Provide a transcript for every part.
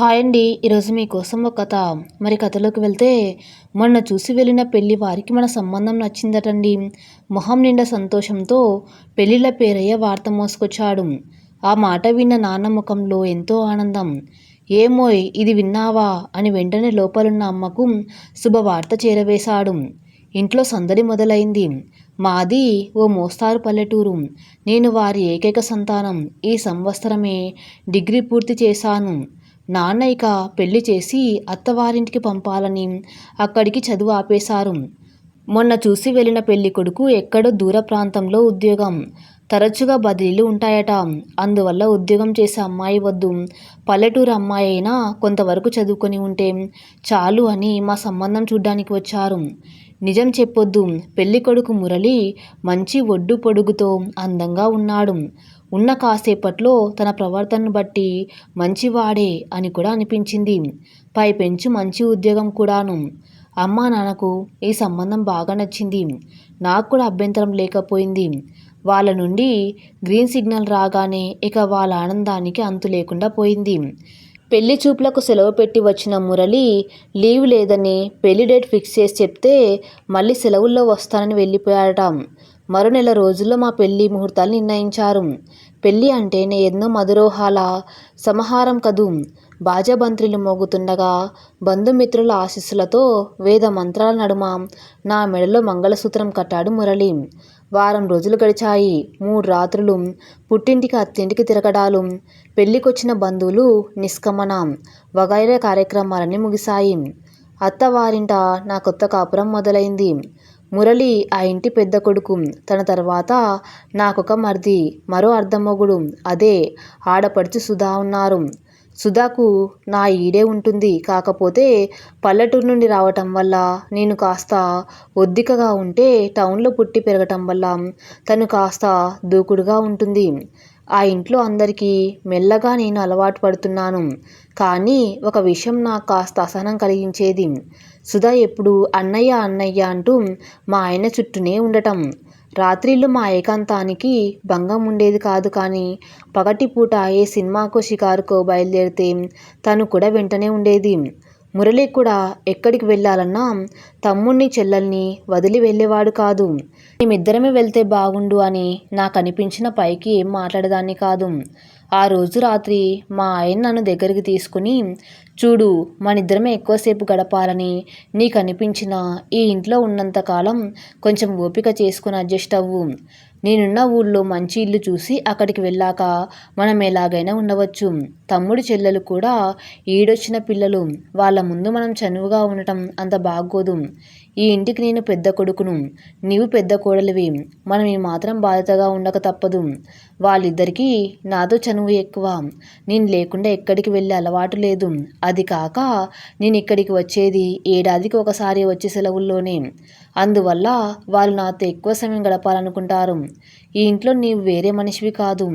Hi అండి. ఈరోజు మీకోసం ఒక కథ. మరి కథలోకి వెళ్తే మొన్న చూసి వెళ్ళిన పెళ్ళి వారికి మన సంబంధం నచ్చిందటండి. మొహం నిండా సంతోషంతో పెళ్ళిళ్ళ పేరయ్య వార్త మోసుకొచ్చాడు. ఆ మాట విన్న నాన్న ముఖంలో ఎంతో ఆనందం. ఏమోయ్ ఇది విన్నావా? అని వెంటనే లోపలున్న అమ్మకు శుభవార్త చేరవేశాడు. ఇంట్లో సందడి మొదలైంది. మాది ఓ మోస్తారు పల్లెటూరు. నేను వారి ఏకైక సంతానం. ఈ సంవత్సరమే డిగ్రీ పూర్తి చేశాను. నాన్న ఇక పెళ్ళి చేసి అత్తవారింటికి పంపాలని అక్కడికి చదువు ఆపేశారు. మొన్న చూసి వెళ్ళిన పెళ్ళి కొడుకు ఎక్కడో దూర ప్రాంతంలో ఉద్యోగం. తరచుగా బదిలీలు ఉంటాయట. అందువల్ల ఉద్యోగం చేసే అమ్మాయి వద్దు. పల్లెటూరు అమ్మాయి అయినా కొంతవరకు చదువుకొని ఉంటే చాలు అని మా సంబంధం చూడ్డానికి వచ్చారు. నిజం చెప్పొద్దు. పెళ్ళి కొడుకు మురళి మంచి ఒడ్డు పొడుగుతో అందంగా ఉన్నాడు. ఉన్న కాసేపట్లో తన ప్రవర్తనను బట్టి మంచివాడే అని కూడా అనిపించింది. పైపెంచు మంచి ఉద్యోగం కూడాను. అమ్మా నాన్నకు ఈ సంబంధం బాగా నచ్చింది. నాకు కూడా అభ్యంతరం లేకపోయింది. వాళ్ళ నుండి గ్రీన్ సిగ్నల్ రాగానే ఇక వాళ్ళ ఆనందానికి అంతు లేకుండా పోయింది. పెళ్ళి చూపులకు సెలవు పెట్టి వచ్చిన మురళి లీవ్ లేదని పెళ్ళి డేట్ ఫిక్స్ చేసి చెప్తే మళ్ళీ సెలవుల్లో వస్తానని వెళ్ళిపోయాడట. మరో నెల రోజుల్లో మా పెళ్ళి ముహూర్తాలు నిర్ణయించారు. పెళ్ళి అంటేనే ఎన్నో మధురోహాల సమాహారం కదూ. బాజాబంత్రిలు మోగుతుండగా బంధుమిత్రుల ఆశీస్సులతో వేద మంత్రాల నడుమ నా మెడలో మంగళసూత్రం కట్టాడు మురళి. వారం రోజులు గడిచాయి. మూడు రాత్రులు పుట్టింటికి అత్తింటికి తిరగడాలు. పెళ్ళికొచ్చిన బంధువులు నిష్కమన వగైరా కార్యక్రమాలన్నీ ముగిశాయి. అత్తవారింట నా కొత్త కాపురం మొదలైంది. మురళి ఆ ఇంటి పెద్ద కొడుకు. తన తర్వాత నాకొక మరిది మరో అర్ధమొగుడు. అదే ఆడపడుచు సుధా ఉన్నారు. సుధాకు నా ఈడే ఉంటుంది. కాకపోతే పల్లెటూరు నుండి రావటం వల్ల నేను కాస్త ఒద్దికగా ఉంటే టౌన్లో పుట్టి పెరగటం వల్ల తను కాస్త దూకుడుగా ఉంటుంది. ఆ ఇంట్లో అందరికీ మెల్లగా నేను అలవాటు పడుతున్నాను. కానీ ఒక విషయం నాకు కాస్త అసహనం కలిగించేది. సుధా ఎప్పుడు అన్నయ్య అన్నయ్య అంటూ మా ఆయన చుట్టూనే ఉండటం. రాత్రిళ్ళు మా ఏకాంతానికి భంగం ఉండేది కాదు కానీ పగటిపూట ఏ సినిమాకో షికారుకో బయలుదేరితే తను కూడా వెంటనే ఉండేది. మురళి కూడా ఎక్కడికి వెళ్ళాలన్నా తమ్ముణ్ణి చెల్లెల్ని వదిలి వెళ్ళేవాడు కాదు. మేమిద్దరమే వెళ్తే బాగుండు అని నాకు అనిపించిన పైకి ఏం మాట్లాడేదాన్ని కాదు. ఆ రోజు రాత్రి మా ఆయన నన్ను దగ్గరికి తీసుకుని చూడు మనిద్దరమే ఎక్కువసేపు గడపాలని నీకు అనిపించిన ఈ ఇంట్లో ఉన్నంతకాలం కొంచెం ఓపిక చేసుకుని అడ్జస్ట్ అవ్వు. నేనున్న ఊళ్ళో మంచి ఇల్లు చూసి అక్కడికి వెళ్ళాక మనం ఎలాగైనా ఉండవచ్చు. తమ్ముడు చెల్లెలు కూడా ఈడొచ్చిన పిల్లలు. వాళ్ళ ముందు మనం చనువుగా ఉండటం అంత బాగోదు. ఈ ఇంటికి నేను పెద్ద కొడుకును. నీవు పెద్ద కోడలివి. మనం ఈ మాత్రం బాధ్యతగా ఉండక తప్పదు. వాళ్ళిద్దరికీ నాతో చనువు ఎక్కువ. నేను లేకుండా ఎక్కడికి వెళ్ళే అలవాటు లేదు. అది కాక నేను ఇక్కడికి వచ్చేది ఏడాదికి ఒకసారి వచ్చే సెలవుల్లోనే. అందువల్ల వాళ్ళు నాతో ఎక్కువ సమయం గడపాలనుకుంటారు. ఈ ఇంట్లో నీవు వేరే మనిషివి కాదు.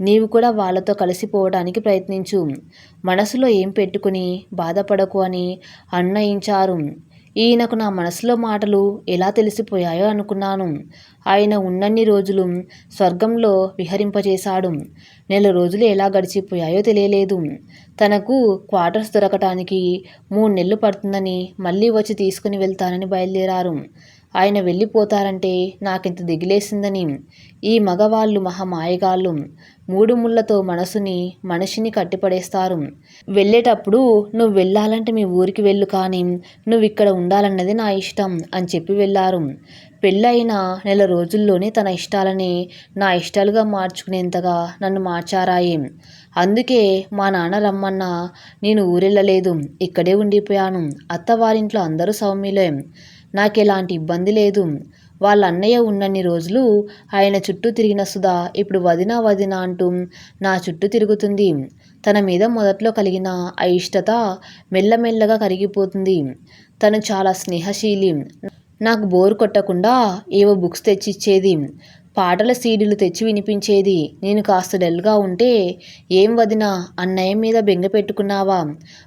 నీవు కూడా వాళ్ళతో కలిసిపోవడానికి ప్రయత్నించు. మనసులో ఏం పెట్టుకుని బాధపడకు అని అన్నయించారు ఈయనకు నా మనసులో మాటలు ఎలా తెలిసిపోయాయో అనుకున్నాను. ఆయన ఉన్నన్ని రోజులు స్వర్గంలో విహరింపజేశాడు. నెల రోజులు ఎలా గడిచిపోయాయో తెలియలేదు. తనకు క్వార్టర్స్ దొరకటానికి మూడు నెలలు పడుతుందని మళ్ళీ వచ్చి తీసుకుని వెళ్తానని బయలుదేరారు. ఆయన వెళ్ళిపోతారంటే నాకింత దిగిలేసిందని. ఈ మగవాళ్ళు మహామాయగాళ్ళు. మూడు ముళ్ళతో మనసుని మనిషిని కట్టిపడేస్తారు. వెళ్ళేటప్పుడు నువ్వు వెళ్ళాలంటే మీ ఊరికి వెళ్ళు కానీ నువ్వు ఇక్కడ ఉండాలన్నది నా ఇష్టం అని చెప్పి వెళ్ళారు. పెళ్ళైన నెల రోజుల్లోనే తన ఇష్టాలని నా ఇష్టాలుగా మార్చుకునేంతగా నన్ను మార్చారాయి. అందుకే మా నాన్న రమ్మన్నా నేను ఊరెళ్ళలేదు ఇక్కడే ఉండిపోయాను. అత్తవారింట్లో అందరూ సౌమ్యులే. నాకు ఎలాంటి ఇబ్బంది లేదు. వాళ్ళ అన్నయ్య ఉన్నన్ని రోజులు ఆయన చుట్టూ తిరిగిన సుధా ఇప్పుడు వదిన వదిన అంటూ నా చుట్టూ తిరుగుతుంది. తన మీద మొదట్లో కలిగిన అయిష్టత మెల్లమెల్లగా కరిగిపోతుంది. తను చాలా స్నేహశీలి. నాకు బోరు కొట్టకుండా ఏవో బుక్స్ తెచ్చిచ్చేది. పాటల సీడీలు తెచ్చి వినిపించేది. నేను కాస్త డల్గా ఉంటే ఏం వదినా అన్నయ్య మీద బెంగ పెట్టుకున్నావా?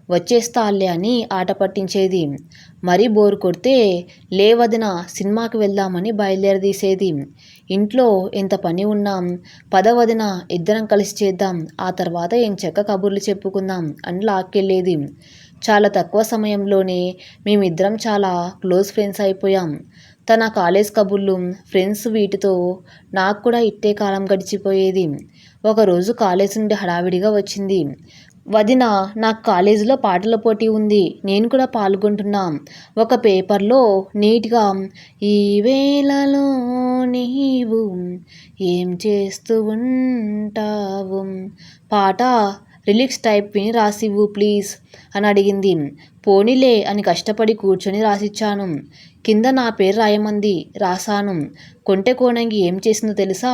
వచ్చేస్తాలే అని ఆట పట్టించేది. మరీ బోరు కొడితే లే వదిన సినిమాకి వెళ్దామని బయలుదేరదీసేది. ఇంట్లో ఎంత పని ఉన్నాం పద వదిన ఇద్దరం కలిసి చేద్దాం. ఆ తర్వాత ఏం చెక్క కబుర్లు చెప్పుకుందాం అని లాక్కెళ్ళేది. చాలా తక్కువ సమయంలోనే మేమిద్దరం చాలా క్లోజ్ ఫ్రెండ్స్ అయిపోయాం. తన కాలేజ్ కబుర్లు ఫ్రెండ్స్ వీటితో నాకు కూడా ఇట్టే కాలం గడిచిపోయేది. ఒకరోజు కాలేజ్ నుండి హడావిడిగా వచ్చింది. వదిన నాకు కాలేజీలో పాటల పోటీ ఉంది. నేను కూడా పాల్గొంటున్నా. ఒక పేపర్లో నీట్గా ఈ వేళలో నీవు ఏం చేస్తూ ఉంటావు? పాట రిలిక్స్ టైప్ విని రాసివ్వు ప్లీజ్ అని అడిగింది. పోనీలే అని కష్టపడి కూర్చొని రాసిచ్చాను. కింద నా పేరు రాయమంది రాశాను. కొంటె కోణంగి ఏం చేసిందో తెలుసా?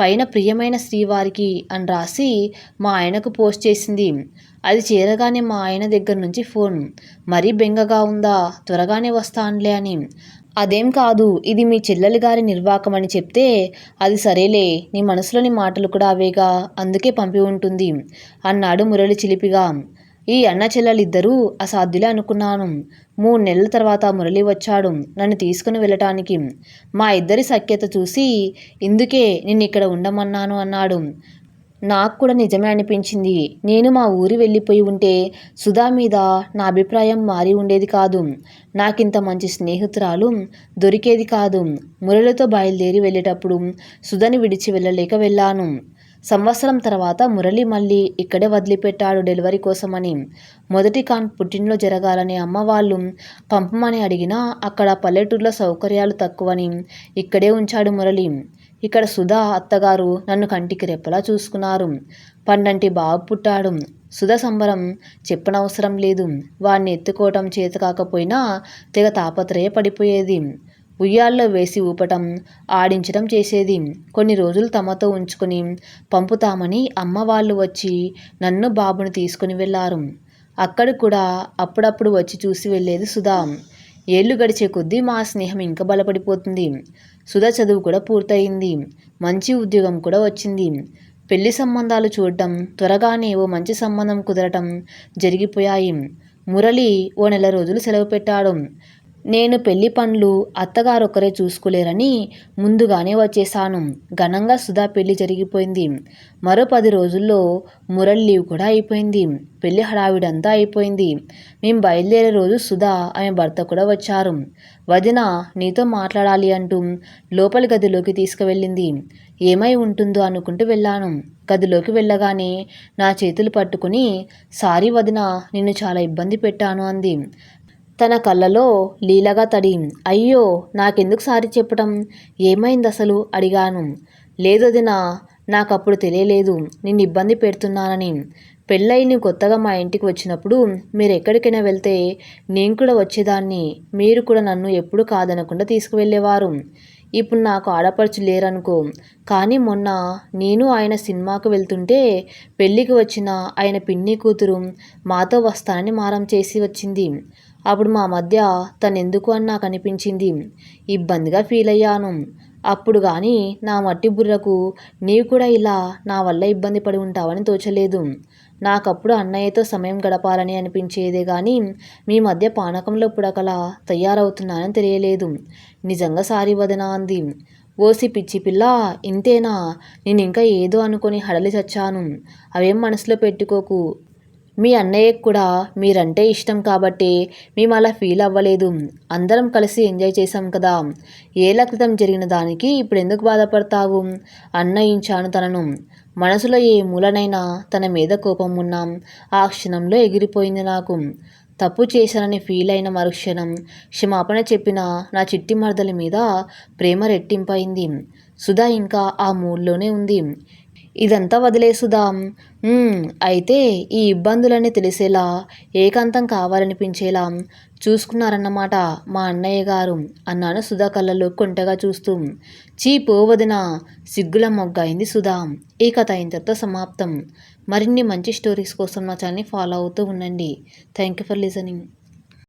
పైన ప్రియమైన శ్రీవారికి అని రాసి మా ఆయనకు పోస్ట్ చేసింది. అది చేరగానే మా ఆయన దగ్గర నుంచి ఫోన్. మరీ బెంగగా ఉందా? త్వరగానే వస్తానులే అని. అదేం కాదు ఇది మీ చెల్లెలి గారి నిర్వాకం అని చెప్తే అది సరేలే నీ మనసులోని మాటలు కూడా అవేగా అందుకే పంపి ఉంటుంది. అన్నాడు మురళి చిలిపిగా. ఈ అన్న చెల్లెలిద్దరూ అసాధ్యులే అనుకున్నాను. మూడు నెలల తర్వాత మురళి వచ్చాడు నన్ను తీసుకుని వెళ్ళటానికి. మా ఇద్దరి సఖ్యత చూసి ఇందుకే నిన్ను ఇక్కడ ఉండమన్నాను అన్నాడు. నాకు కూడా నిజమే అనిపించింది. నేను మా ఊరి వెళ్ళిపోయి ఉంటే సుధా మీద నా అభిప్రాయం మారి ఉండేది కాదు. నాకింత మంచి స్నేహితురాలు దొరికేది కాదు. మురళితో బయలుదేరి వెళ్ళేటప్పుడు సుధని విడిచి వెళ్ళలేక వెళ్ళాను. సంవత్సరం తర్వాత మురళి మళ్ళీ ఇక్కడే వదిలిపెట్టాడు డెలివరీ కోసమని. మొదటి కాన్ పుట్టినలో జరగాలని అమ్మ వాళ్ళు పంపమని అడిగినా అక్కడ పల్లెటూరులో సౌకర్యాలు తక్కువని ఇక్కడే ఉంచాడు మురళి. ఇక్కడ సుధా అత్తగారు నన్ను కంటికి రెప్పలా చూసుకున్నారు. పండంటి బాబు పుట్టాడు. సుధ సంబరం చెప్పనవసరం లేదు. వాడిని ఎత్తుకోవటం చేత కాకపోయినా తెగ తాపత్రయ పడిపోయేది ఉయ్యాల్లో వేసి ఊపటం ఆడించడం చేసేది. కొన్ని రోజులు తమతో ఉంచుకొని పంపుతామని అమ్మ వాళ్ళు వచ్చి నన్ను బాబుని తీసుకుని వెళ్ళారు అక్కడ కూడా అప్పుడప్పుడు వచ్చి చూసి వెళ్ళేది సుధా. ఏళ్ళు గడిచే కొద్దీ మా స్నేహం ఇంకా బలపడిపోతుంది. సుధా చదువు కూడా పూర్తయింది. మంచి ఉద్యోగం కూడా వచ్చింది. పెళ్ళి సంబంధాలు చూడటం త్వరగానే ఓ మంచి సంబంధం కుదరటం జరిగిపోయాయి. మురళి ఓ నెల రోజులు సెలవు పెట్టాడు. నేను పెళ్ళి పనులు అత్తగారు ఒకరే చూసుకోలేరని ముందుగానే వచ్చేసాను ఘనంగా సుధా పెళ్ళి జరిగిపోయింది. మరో పది రోజుల్లో మురళి లీవ్ కూడా అయిపోయింది. పెళ్ళి హడావిడంతా అయిపోయింది. మేము బయలుదేరే రోజు సుధా ఆమె భర్త కూడా వచ్చారు. వదిన నీతో మాట్లాడాలి అంటూ లోపలి గదిలోకి తీసుకువెళ్ళింది. ఏమై ఉంటుందో అనుకుంటూ వెళ్ళాను. గదిలోకి వెళ్ళగానే నా చేతులు పట్టుకుని సారీ వదిన నిన్ను చాలా ఇబ్బంది పెట్టాను అంది. తన కళ్ళలో లీలగా తడి. అయ్యో నాకెందుకు సారి చెప్పటం? ఏమైంది అసలు? అడిగాను. లేదొదినా నాకప్పుడు తెలియలేదు. నిన్ను ఇబ్బంది పెడుతున్నానని. పెళ్ళయి కొత్తగా మా ఇంటికి వచ్చినప్పుడు మీరు ఎక్కడికైనా వెళ్తే నేను కూడా వచ్చేదాన్ని. మీరు కూడా నన్ను ఎప్పుడు కాదనకుండా తీసుకువెళ్ళేవారు. ఇప్పుడు నాకు ఆడపడుచు లేరనుకో. కానీ మొన్న నేను ఆయన సినిమాకు వెళ్తుంటే పెళ్ళికి వచ్చిన ఆయన పిన్ని కూతురు మాతో వస్తానని మారం చేసి వచ్చింది. అప్పుడు మా మధ్య తనెందుకు అని నాకు అనిపించింది. ఇబ్బందిగా ఫీల్ అయ్యాను. అప్పుడు కానీ నా మట్టి బుర్రకు నీవు కూడా ఇలా నా వల్ల ఇబ్బంది పడి ఉంటావని తోచలేదు. నాకప్పుడు అన్నయ్యతో సమయం గడపాలని అనిపించేదే కానీ మీ మధ్య పానకంలో పుడకలా తయారవుతున్నానని తెలియలేదు. నిజంగా సారీ వదనా అంది. ఓసి పిచ్చి పిల్ల ఇంతేనా? నేను ఇంకా ఏదో అనుకొని హడలి చచ్చాను. అవేం మనసులో పెట్టుకోకు. మీ అన్నయ్యకు కూడా మీరంటే ఇష్టం కాబట్టి మేము అలా ఫీల్ అవ్వలేదు. అందరం కలిసి ఎంజాయ్ చేశాం కదా. ఏళ్ళ క్రితం జరిగిన దానికి ఇప్పుడు ఎందుకు బాధపడతావు? అన్నయించాను తనను. మనసులో ఏ మూలనైనా తన మీద కోపం ఉన్నాం ఆ క్షణంలో ఎగిరిపోయింది నాకు. తప్పు చేశానని ఫీల్ అయిన మరుక్షణం క్షమాపణ చెప్పిన నా చిట్టి మరదలి మీద ప్రేమ రెట్టింపైంది. సుధా ఇంకా ఆ మూడ్లోనే ఉంది. ఇదంతా వదిలేసుదాం. అయితే ఈ ఇబ్బందులన్నీ తెలిసేలా ఏకాంతం కావాలనిపించేలా చూసుకున్నారన్నమాట మా అన్నయ్య గారు అన్నాను సుధా కళ్ళలో కొంటగా చూస్తూ. చీ పోవదిన సిగ్గుల మొగ్గైంది సుధా. ఈ కథ ఇంతటితో సమాప్తం. మరిన్ని మంచి స్టోరీస్ కోసం నా ఛానల్ని ఫాలో అవుతూ ఉండండి. Thank you for listening